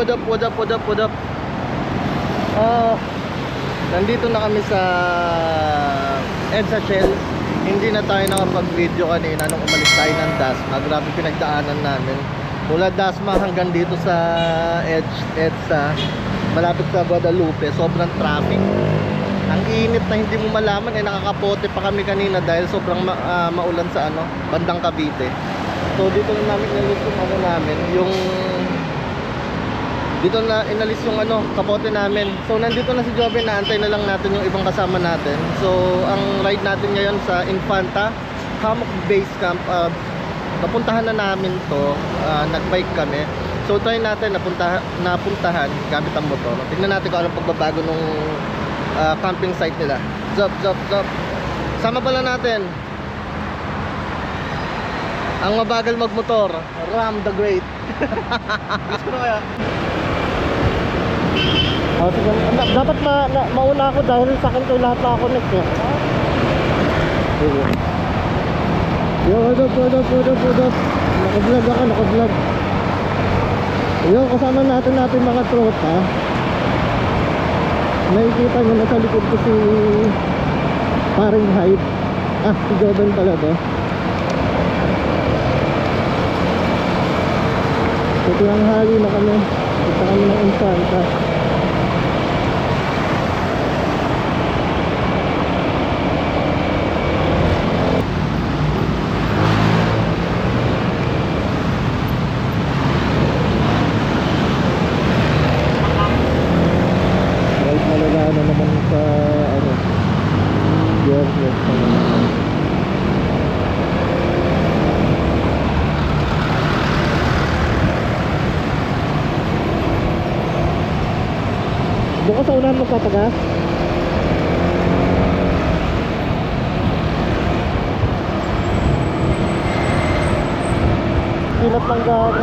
What up, what up, what up, what up? Ah, nandito na kami sa EDSA Shell. Hindi na tayo nakapag-video kanina nung umalis tayo ng Dasma. Grabe pinagdaanan namin. Mula Dasma hanggang dito sa EDSA, malapit sa Guadalupe, sobrang traffic. Ang init na hindi mo malaman, eh nakakapote pa kami kanina dahil sobrang ma- ah, maulan sa ano, bandang Cavite. So dito na namin inalis yung ano namin, yung dito na inalis yung ano, kapote namin. So nandito na si Joven, naantay na lang natin yung ibang kasama natin. So ang ride natin ngayon sa Infanta Hammock Base Camp. ah, napuntahan na namin to, ah, nagbike kami. So try natin napunta, napuntahan gamit ang motor. Tingnan natin kung anong pagbabago nung ah, camping site nila. Zop, zop, zop. Sama pala natin ang mabagal magmotor, Ram the Great. Gusto kaya? Oh, sige. Na- dapat ma na, mauna ako dahil sa akin kayo lahat nakakonect eh. Sige. Yo, what up, what up, what up, what up? Naka-vlog ako, naka-vlog. Yo, kasama natin natin mga tropa. Nakikita nyo na sa likod ko si paring hype. Ah, si Joven pala to. So, tinanghali na kami. Kita kami ng Infanta. Right malaga na naman sa ano Gearless na naman. Magpapagas? Kinap lang gawin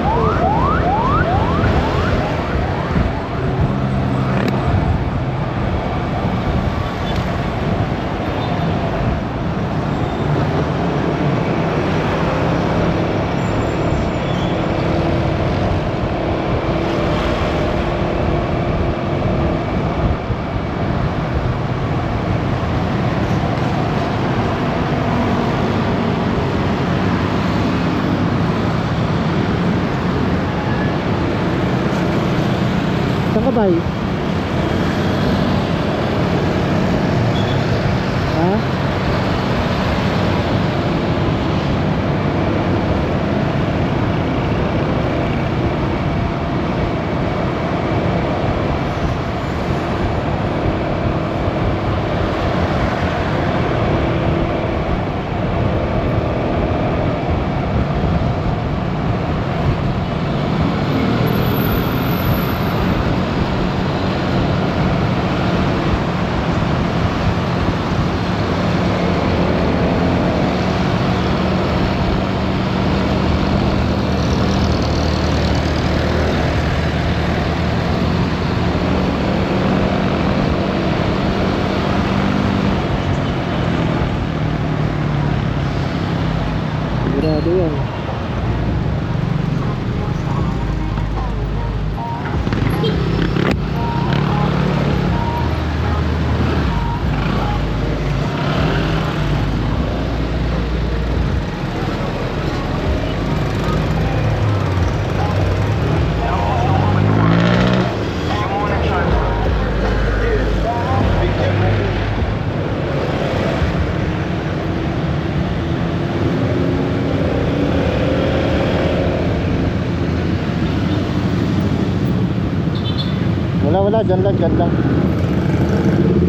Wala dyan lang, dyan lang.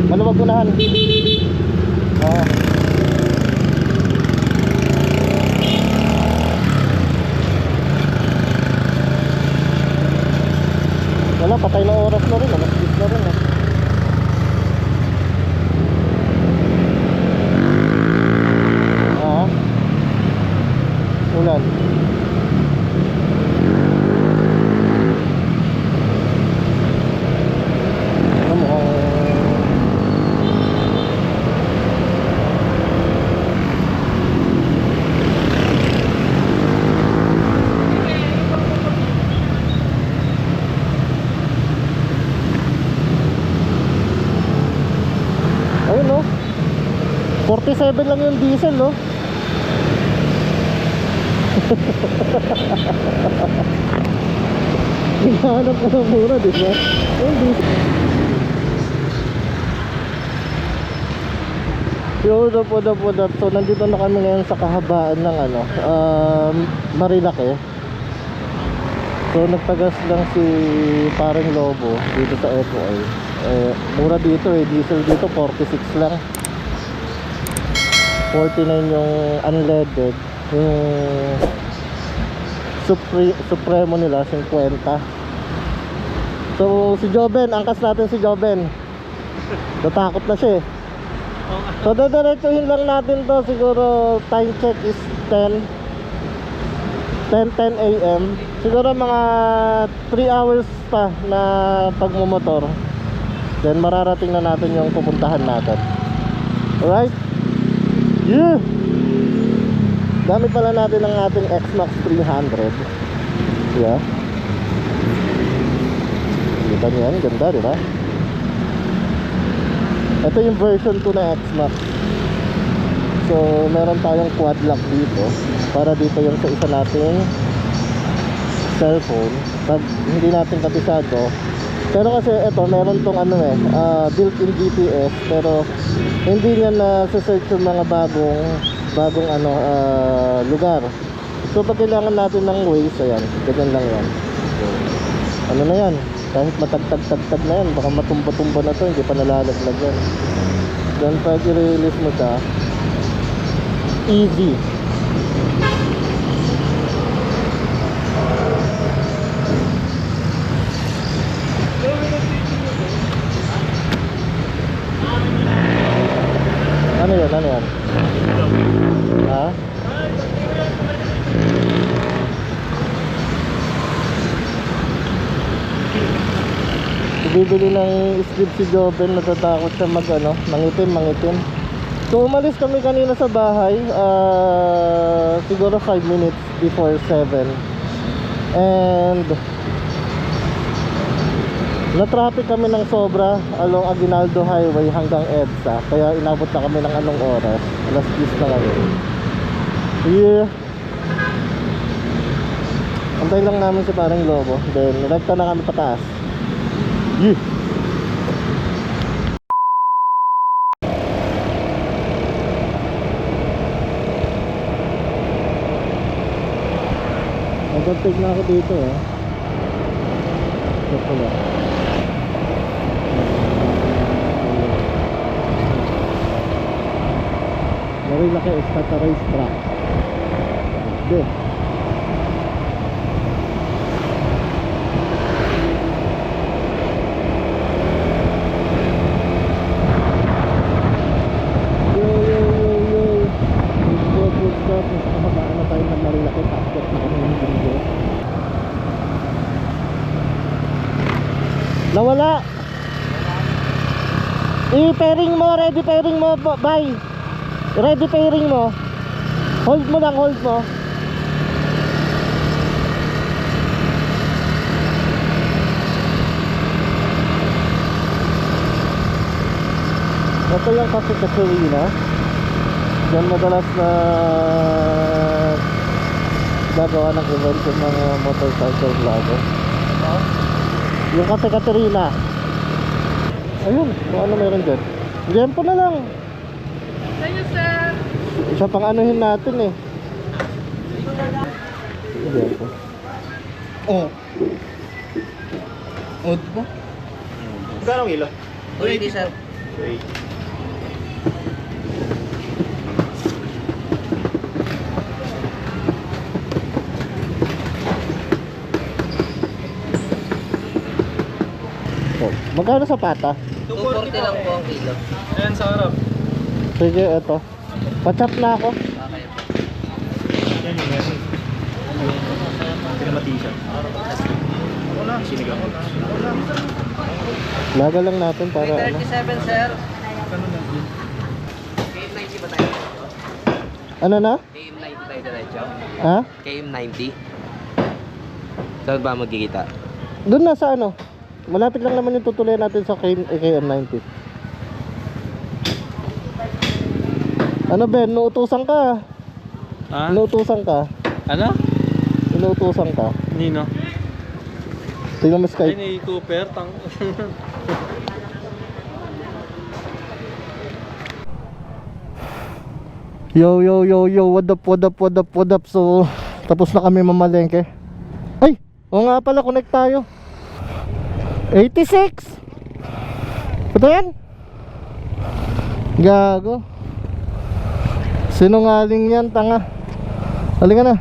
Maluwag unahan. Oo. Wala, patay na oras na rin. Alas 10 na rin. Ah. Ulan. Ano mo, Ayun no. 47 lang yung diesel no. Hinahanap ka ng mura, di ba? Yung diesel. Yo, up, what up, what up? So, nandito na kami ngayon sa kahabaan ng ano, um, Marilake. So, nagtagas lang si parang Lobo dito sa FOI. Eh, mura dito eh, diesel dito 46 lang. 49 yung unleaded. Yung Supre Supremo nila, 50. So, si Joben, angkas natin si Joben. Natakot na siya eh. So dadiretsuhin lang natin to siguro time check is 10 10 10 AM siguro mga 3 hours pa na pagmumotor then mararating na natin yung pupuntahan natin alright yeah. Gamit pala natin ang ating Xmax 300 yeah. Kita niyo yan? Ganda di ba ito yung version 2 na Xmax So meron tayong quad lock dito Para dito yung sa isa nating cellphone. Pag hindi natin kabisado Pero kasi ito meron tong ano eh ah, Built-in GPS Pero hindi niya na search yung mga bagong Bagong ano ah, lugar. So pag kailangan natin ng Waze Ayan, ganyan lang yan. Ano na yan? Kahit matagtag-tagtag na yan baka matumba-tumba na to hindi pa nalalaglag yan. Then pag i-release mo siya easy bibili ng strip si Joven natatakot siya mag ano mangitim mangitim. So umalis kami kanina sa bahay ah, siguro 5 minutes before 7 and na traffic kami ng sobra along Aguinaldo Highway hanggang EDSA. Kaya inabot na kami ng anong oras? Alas 10 na kami. Yeah. Antay lang namin si parang lobo. Then rekta na kami pataas yeah Nagpapig na ako dito eh. Ito pala. Marilaki is at a racetrack. Hindi. Yo, yo, yo, yo. Good job, good job. Mas kahabaan na tayo ng Marilaki. Tapos na kami ng linggo. Nawala. I-pairing mo, ready pairing mo, bye. Ready pairing mo. Hold mo lang, hold mo. Ito yung kasi Kasurina. Diyan madalas na gagawa ng event yung mga motorcycle vlogger yung kasi Katerina. Ayun kung ano meron dyan. Jempo na lang. Thank you sir. Isa pang anuhin natin eh. Jempo oh. Oh diba? gano'ng ilo? 80 sir. 80 magkano sa pata? 240 lang po ang kilo. Ayan sa harap. Sige, eto. Pachap na ako. Okay. Yan yung meron. Pinamati siya. Wala. Sinigang. Laga lang natin para ano. 337, sir. KM90 ba tayo? Ano na? KM90 tayo diretso. Ha? KM90. Saan ba magkikita? Doon na sa ano? Malapit lang naman yung tutuloy natin sa KM, KM90. Ano Ben, inuutusan ka. Ha? Inuutusan ka. Ano? Inuutusan ka. Nino? Tingnan mo Ay, Skype. ni Cooper. Tang... Yo, yo, yo, yo, what up, what up, what up, what up. So, tapos na kami mamalengke. Ay, o nga pala, connect tayo. 86! Ito yan? Gago. Sinungaling yan, tanga. Halika na.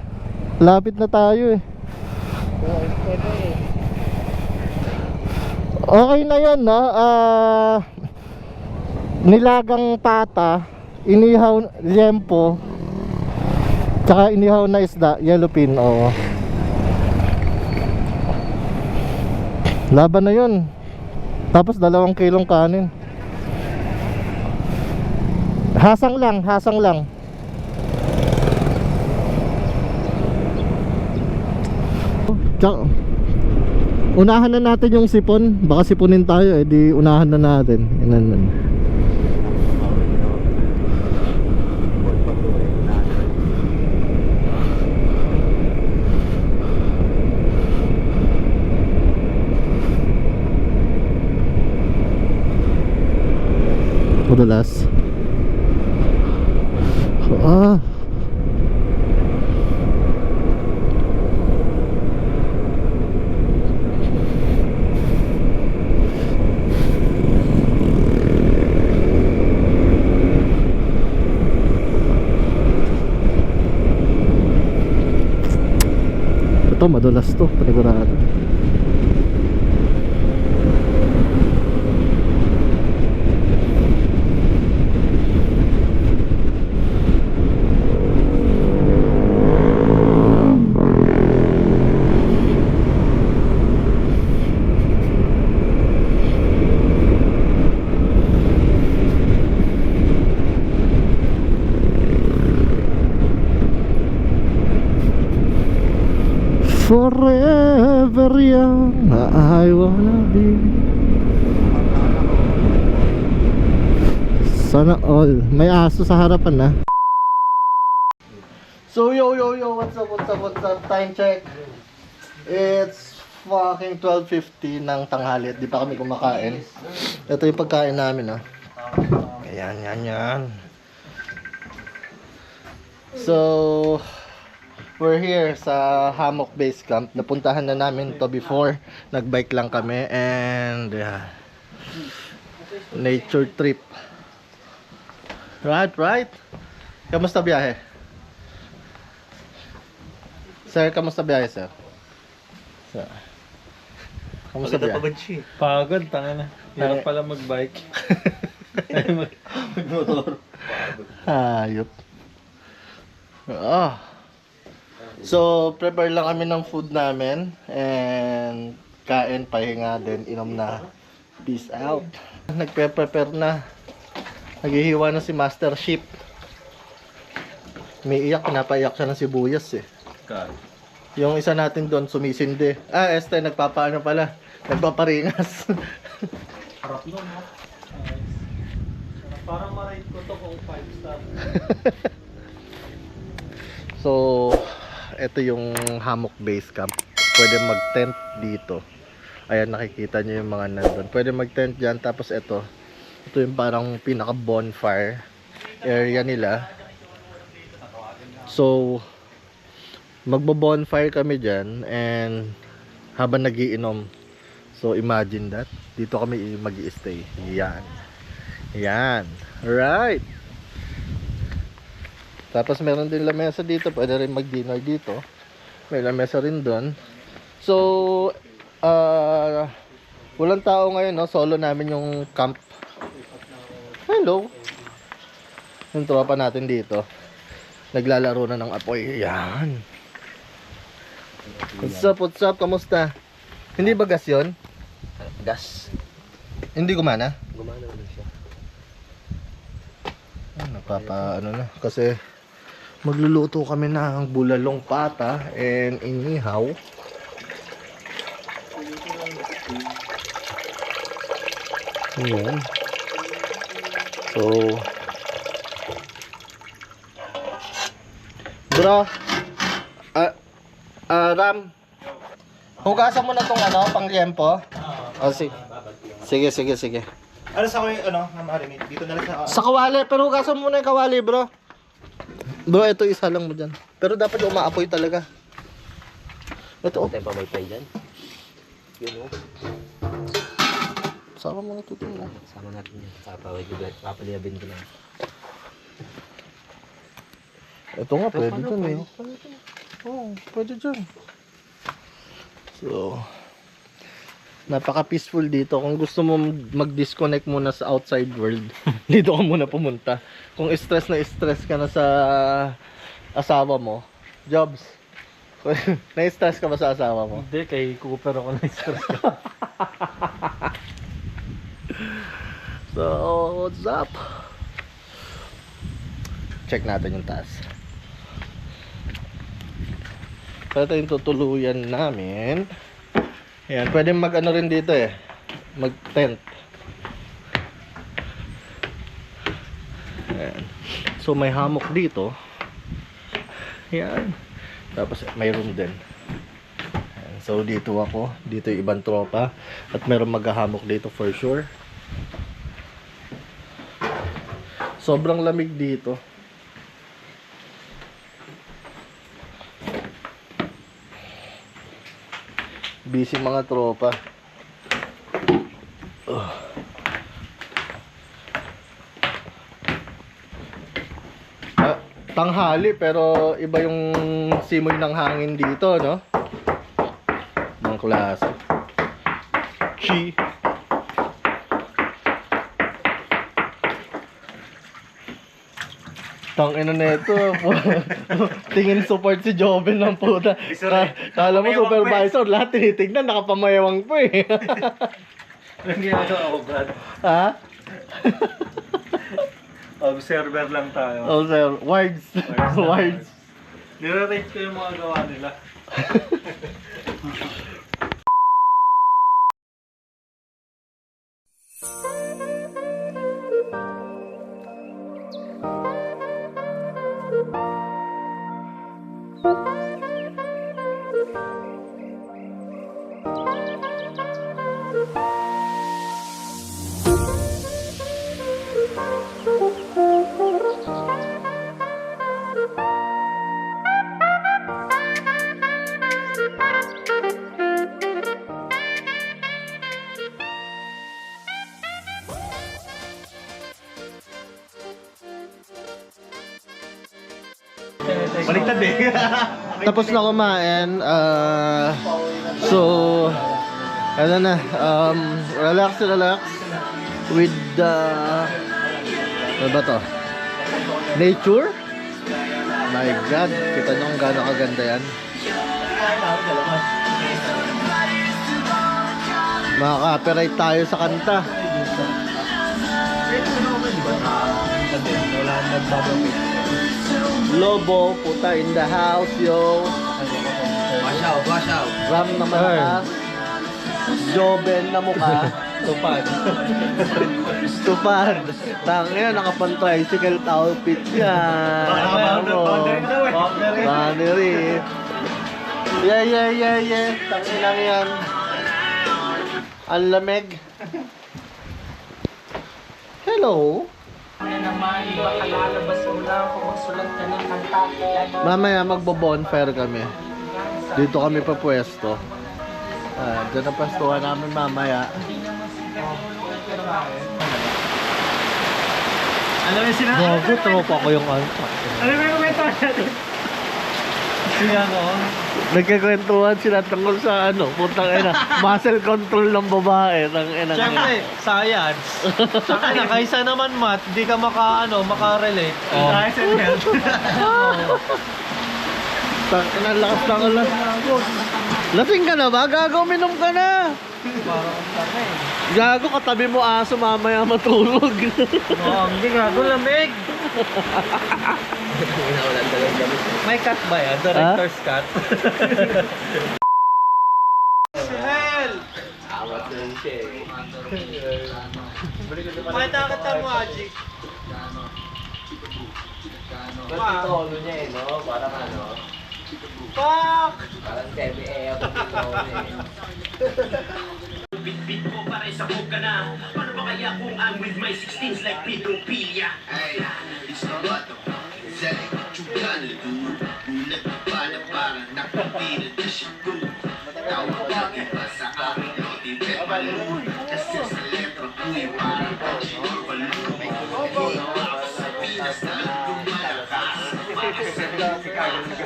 Lapit na tayo eh. Okay na yun, no? Ah... nilagang pata, inihaw liempo, tsaka inihaw na isda, yellowfin, oo. Laban na yun. Tapos dalawang kilong kanin. Hasang lang, hasang lang. Tsaka, unahan na natin yung sipon. Baka sipunin tayo eh, di unahan na natin. Yan, Madalas. Ah. Ito madulas to, panigurado. Forever young I wanna be. Sana all. May aso sa harapan na So yo yo yo what's up what's up what's up? Time check. It's fucking 12.50 ng tanghali at di pa kami kumakain. Ito yung pagkain namin ah Ayan yan yan So We're here sa Hammock Base Camp. Napuntahan na namin to before. Nagbike lang kami and yeah. Nature trip. Right, right. Kamusta biyahe? Sir, kamusta biyahe, sir? Sir. Kamusta biyahe? Pagod, tanga na. Hirap pala mag-bike. Mag-motor. Hayop. Ah. So, prepare lang kami ng food namin and kain, pahinga, then inom na. Peace out. Nagpe-prepare na. Naghihiwa na si Master Ship. May iyak, pinapaiyak siya ng sibuyas eh. Yung isa natin doon sumisindi. Ah, este, nagpapaano pala. Nagpaparingas. Harap nun, no? Parang ma-rate ko to kung 5 star. So, ito yung hammock base camp. Pwede mag-tent dito. Ayan, nakikita nyo yung mga nandun. Pwede mag-tent dyan. Tapos ito, ito yung parang pinaka-bonfire area nila. So, magbo-bonfire kami dyan and habang nagiinom. So, imagine that. Dito kami mag stay Yan. Yan. Right. Tapos meron din lamesa dito, pwede rin mag-dinner dito. May lamesa rin doon. So, ah walang tao ngayon, no? Solo namin yung camp. Hello. Yung tropa natin dito. Naglalaro na ng apoy. Yan. What's up, what's up? Kamusta? Hindi ba gas yun? Gas. Hindi gumana? Gumana naman siya. Ah, Napapa ano na kasi magluluto kami ng bulalong pata and inihaw. Ayan. So, Bro. Ah, ah, Ram. Hugasan mo na tong ano, pang liempo. Oh, sige. Sige, sige, sige. Ano sa ko yung ano, marinate? Dito na lang sa... Sa kawali, pero hugasan mo na yung kawali, bro. Bro, ito isa lang mo dyan. Pero dapat umaapoy talaga. Ito, oh. Tayo pa may pay dyan. Yun o. Sama mo na ito dun, ah. Sama natin yan. Papawag yung black. Papaliyabin ko lang. Ito nga, pwede dyan eh. Oo, oh, pwede dyan. So, napaka-peaceful dito. Kung gusto mo mag-disconnect muna sa outside world, dito ka muna pumunta. Kung stress na stress ka na sa asawa mo, jobs. Na-stress ka ba sa asawa mo? Hindi, kay Cooper ako na-stress ka. So, what's up? Check natin yung taas. So, ito yung tutuluyan namin. Ayan, pwede mag ano rin dito eh. Mag tent. Ayan. So, may hammock dito. Ayan. Tapos, may room din. Ayan. So, dito ako. Dito yung ibang tropa. At meron maghahamok dito for sure. Sobrang lamig dito. Busy mga tropa. Ugh. Ah, tanghali pero iba yung simoy ng hangin dito, no? Mga klase. Chi. Tang ina nito. Tingin support si Joven ng puta. Ka- Kala mo supervisor, lahat tinitignan, nakapamayawang po eh. Ang ginagawa ako, Brad. ha? Observer lang tayo. Sir. Wards. Wards. Wards. Nire-rate ko yung mga gawa nila. Baliktad eh. Tapos na kumain. ah so, ano na, um, relax, relax. With the, ano ba to? Nature? My God, kita nyo kung gaano kaganda yan. Makaka-copyright tayo sa kanta. Wala nang. Lobo, puta in the house, yo. Wash out, wash out. Ram na malakas. Joben na mukha. Tupad. Tupad. Tangina, nakapan-tricycle outfit yan. Boundary- daw eh. Boundary. Yeah, yeah, yeah, yeah. Tangina yan. Ang lamig. Hello. Naman, lalabas mo lang kung magsulat ka ng kanta. Mamaya magbo-bonfire kami. Dito kami pa pwesto. Ah, dyan ang pwestuhan namin mamaya. Alam mo sila? Gago, tropa ko yung ano. Ano ba yung komento natin? Siya no? Nagkakwentuhan sila tungkol sa ano, putang ina, muscle control ng babae, tang ina. Siyempre, science. Saka na, kaysa naman math, di ka maka, ano, makarelate. Oh. Science and health. Tang ina, lakas ng ulan. Lasing ka na ba? Gago, minom ka na. Parang tanga eh. Gago, katabi mo aso mamaya matulog. Oh, hindi gago, lamig. May cut ba yan? Director's cut? si Hel! Awat na rin siya eh. Pakita kita mo, Ajik. Mas tono niya eh, no? Parang ano? Fuck! Parang semi-air yung. Bit-bit ko para sa ka na Paano ba kaya kung I'm with my 16s like pedophilia? Hey, it's not what the fuck is that? What you gonna do? Ulat ka pa na parang nakapira na siya go. Tawag ka iba sa akin, lodi pepalo. Kasi sa letra ko'y parang pagsiyo balong. Hindi ako sa Pinas na lumalakas. Para sa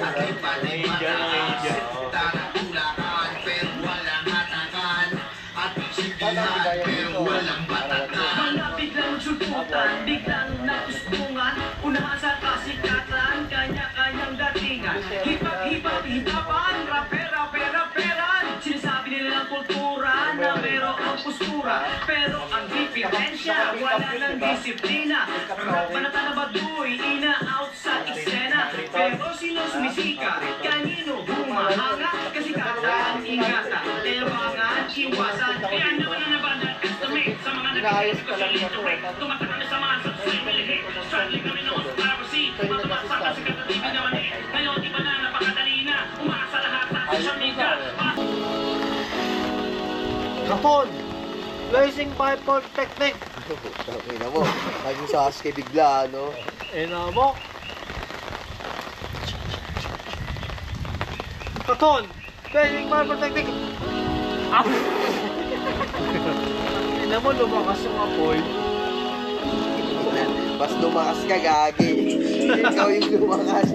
At iba na. Sulputan, biglang natustungan Unahan sa kasikatan, kanya-kanyang datingan. Hipag-hipag, hipapan, raper, raper, raperan Sinasabi nila ng kultura na merong postura. Pero ang diferensya, wala ng disiplina. Panata na baduy, ina-out sa eksena Pero sino sumisika, kanino humahanga? Kasi kata ang ingata, tewangan, iwasan. Kaya naman ang nabandang sa nag-iisip ko sa literate Tumatak kami sa mga subscribe lihi Struggling kami noon sa privacy Matabasa kasi katatibi naman eh Ngayon di ba na napakadali na lahat sa social media Kapon! Blazing Bible Technique! Okay na mo. Naging Sasuke bigla, ano? Enamo! Katon! Blazing Bible Technique! Ah! Ina mo, lumakas yung apoy. Mas lumakas ka, gagi. Ikaw yung lumakas.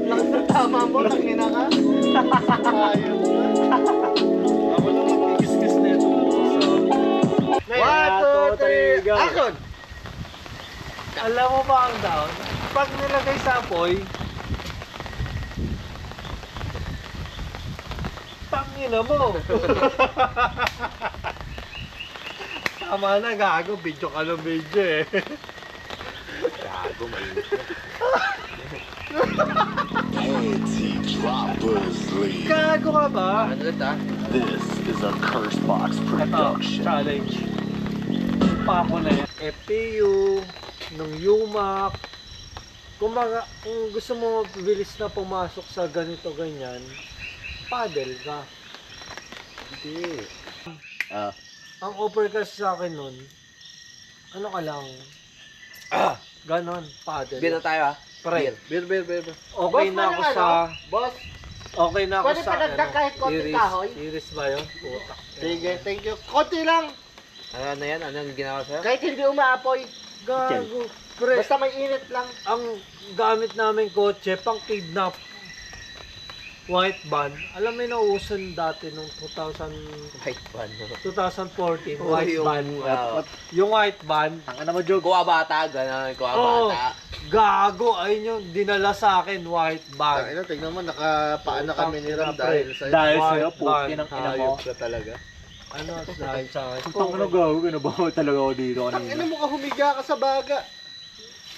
Tama mo, tangina ka. Ayos Ako lang magkikis-kis na ito. One, two, three, go! Action! Alam mo ba ang down? Pag nilagay sa apoy, tangina mo. Tama na, gago. Video ka ng video eh. Anti-droppers league. Gago ka ba? Ano ulit, ah? This is a curse box Ito, production. challenge. Pa ako na yan. FPU, ng UMAC. Kung, mga, kung gusto mo bilis na pumasok sa ganito ganyan, paddle ka. Hindi. Ah. Ang offer kasi sa akin nun, ano ka lang, ah, ganon, paddle. Beer na tayo, ah. Pre, Beer, beer, beer. beer. okay na ako sa, Boss, okay na ako Pwede sa, pa dagdag kahit konting iris, kahoy? iris ba yun? Puta. sige, thank you. Konti lang. Ano na yan? Ano yung ginawa sa'yo? Kahit hindi umaapoy. Gago. Pre, Basta may init lang. ang gamit namin kotse, pang kidnap. White van. Alam mo yung nauusan dati nung 2000, White van. 2014, Oh, white yung, van. ah, Yung white van, Ang ano mo, Joe? Kuha bata, gano'n. Kuha Oo. bata. gago, ayun yung dinala sa akin, white van. Ina, tignan mo, nakapaano kami ni Ram dahil sa'yo. Dahil White sa'yo, puti ng ina mo. Ka talaga. Ano, dahil sa akin. gago, kinabaho talaga ako dito Tangina mo ka humiga ka sa baga.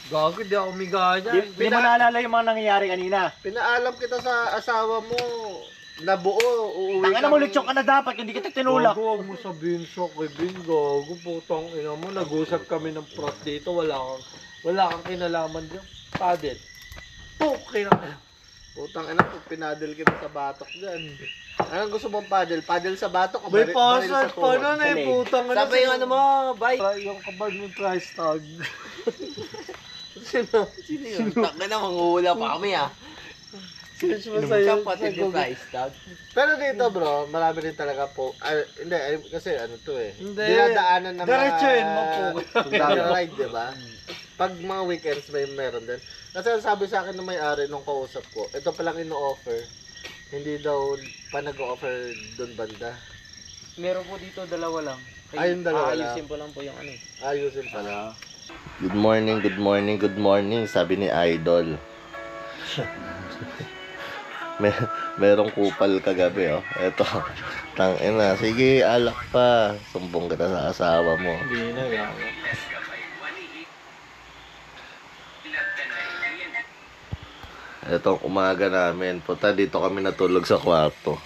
Gago, di ako umiga dyan. Hindi mo naalala yung mga nangyayari kanina. Pinaalam kita sa asawa mo na buo, uuwi Tangina mo, lechon ka na dapat, hindi kita tinulak. Gago, huwag mo sabihin sa Kevin, gago, putang ina mo. Nag-usap kami ng prot dito, wala kang, wala kang kinalaman dyan. Paddle. Puk, kinang Putang ina, pag pinadel kita sa batok dyan. Anong gusto mong paddle? Paddle sa batok o May baril- baril sa pa tuhod? nun eh, putang ina. Sabi yung ano mo, bye. Yung kabag ng price tag. Sino? Sino yun? Tangina, manguhula pa kami ah. Search mo Inom sa yung price tag. Pero dito bro, marami rin talaga po. Ah, hindi, ay, kasi ano to eh. Hindi. Dinadaanan ng mga... Diretsuhin mo po. Sundalo ride, di ba? Pag mga weekends may meron din. Kasi ang sabi sa akin ng may-ari nung kausap ko, ito palang ino-offer. Hindi daw pa nag-offer doon banda. Meron po dito, dalawa lang. Ayun, dalawa lang. Ayusin po lang po yung ano eh. Ayusin pala. Good morning, good morning, good morning, sabi ni Idol. May, merong kupal kagabi, oh. Eto, tang ina. Sige, alak pa. Sumbong kita sa asawa mo. Hindi na, gago. Etong umaga namin. Punta dito kami natulog sa kwarto.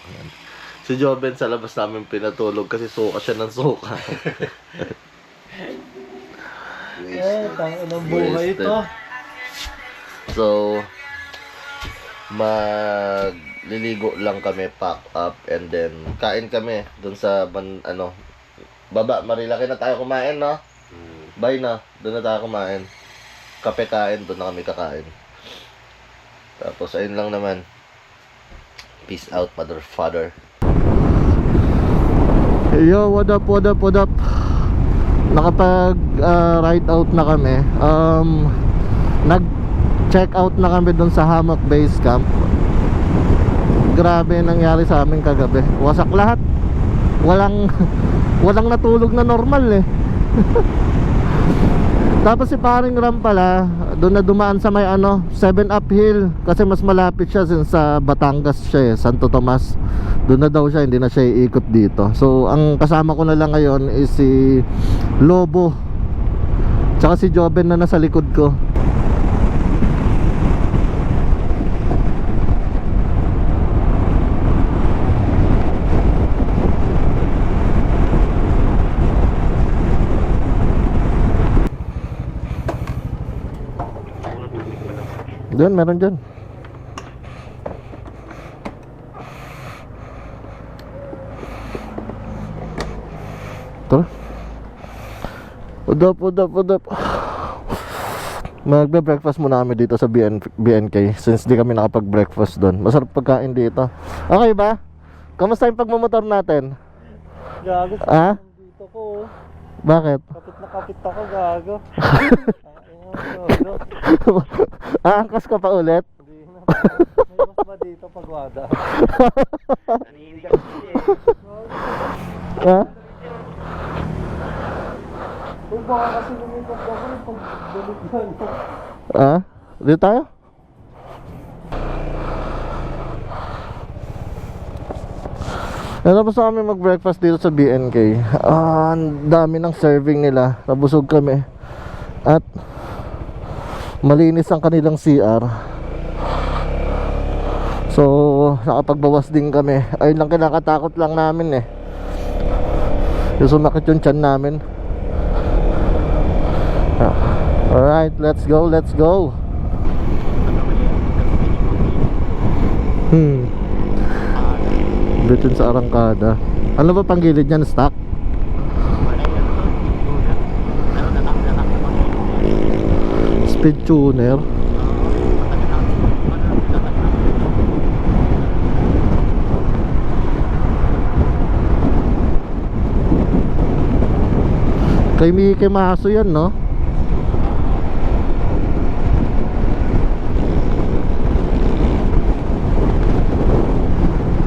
Si Joven sa labas namin pinatulog kasi suka siya ng suka. Tang inang buhay Wasted. ito. So, magliligo lang kami, pack up, and then kain kami dun sa ban, ano, baba, marilaki na tayo kumain, no? Bye na, doon na tayo kumain. Kape kain, doon na kami kakain. Tapos, ayun lang naman. Peace out, mother, father. Yo, what up, what up, what up? Nakapag ah, ride out na kami. Um, nag check out na kami doon sa Hammock Base Camp. Grabe nangyari sa amin kagabi. Wasak lahat. Walang walang natulog na normal eh. Tapos si paring Ram pala, doon na dumaan sa may ano, 7 uphill kasi mas malapit siya since sa Batangas siya eh, Santo Tomas. Doon na daw siya, hindi na siya iikot dito. So, ang kasama ko na lang ngayon is si Lobo. Tsaka si Joven na nasa likod ko. Doon, meron dyan. Tara. Udap, udap, udap. Magbe-breakfast muna kami dito sa BN, BNK since di kami nakapag-breakfast doon. Masarap pagkain dito. Okay ba? Kamusta yung pagmumotor natin? Gago, Ah? dito ko. Bakit? Kapit na kapit ako, gago. Aangkas ka pa ulit? Hindi na. May mas ba dito pag wada? Ha? Kung baka kasi lumipat ako yung pagbalik yan. Ah? Dito tayo? Natapos na kami mag-breakfast dito sa BNK. Ah, ang dami ng serving nila. Nabusog kami. At malinis ang kanilang CR. So, nakapagbawas din kami. Ayun lang kinakatakot lang namin eh. Yung sumakit yung tiyan namin. Ah. Alright, let's go, let's go. Hmm. Bitin sa arangkada. Ano ba panggilid niyan? Stock? Speed tuner. Kay Mickey Maso yan, no?